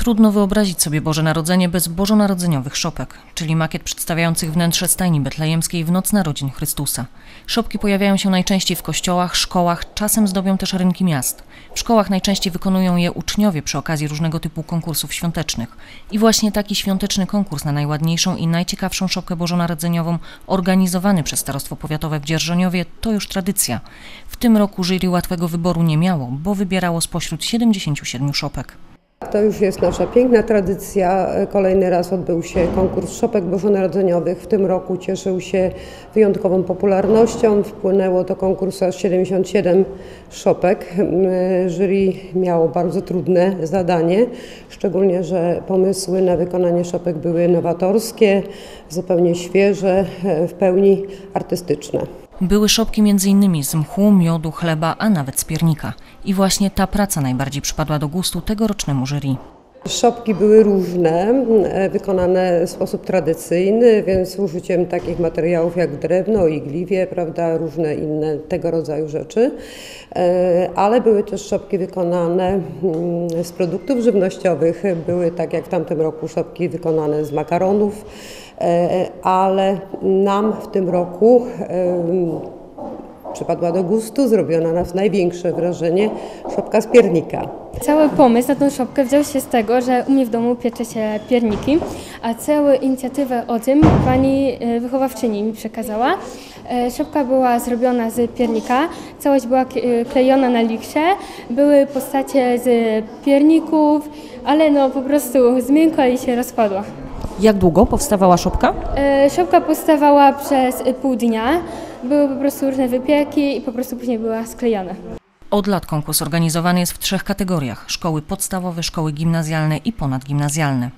Trudno wyobrazić sobie Boże Narodzenie bez bożonarodzeniowych szopek, czyli makiet przedstawiających wnętrze stajni betlejemskiej w noc narodzin Chrystusa. Szopki pojawiają się najczęściej w kościołach, szkołach, czasem zdobią też rynki miast. W szkołach najczęściej wykonują je uczniowie przy okazji różnego typu konkursów świątecznych. I właśnie taki świąteczny konkurs na najładniejszą i najciekawszą szopkę bożonarodzeniową organizowany przez Starostwo Powiatowe w Dzierżoniowie to już tradycja. W tym roku jury łatwego wyboru nie miało, bo wybierało spośród 77 szopek. To już jest nasza piękna tradycja. Kolejny raz odbył się konkurs szopek bożonarodzeniowych. W tym roku cieszył się wyjątkową popularnością. Wpłynęło do konkursu aż 77 szopek. Jury miało bardzo trudne zadanie, szczególnie, że pomysły na wykonanie szopek były nowatorskie, zupełnie świeże, w pełni artystyczne. Były szopki m.in. z mchu, miodu, chleba, a nawet z piernika. I właśnie ta praca najbardziej przypadła do gustu tegorocznemu jury. Szopki były różne, wykonane w sposób tradycyjny, więc użyciem takich materiałów jak drewno, igliwie, prawda, różne inne tego rodzaju rzeczy. Ale były też szopki wykonane z produktów żywnościowych. Były, tak jak w tamtym roku, szopki wykonane z makaronów, ale nam w tym roku przypadła do gustu, zrobiła na nas największe wrażenie szopka z piernika. Cały pomysł na tą szopkę wziął się z tego, że u mnie w domu piecze się pierniki, a całą inicjatywę o tym pani wychowawczyni mi przekazała. Szopka była zrobiona z piernika, całość była klejona na liksze, były postacie z pierników, ale no po prostu zmiękła i się rozpadła. Jak długo powstawała szopka? Szopka powstawała przez pół dnia, były po prostu różne wypieki i po prostu później była sklejona. Od lat konkurs organizowany jest w trzech kategoriach: szkoły podstawowe, szkoły gimnazjalne i ponadgimnazjalne.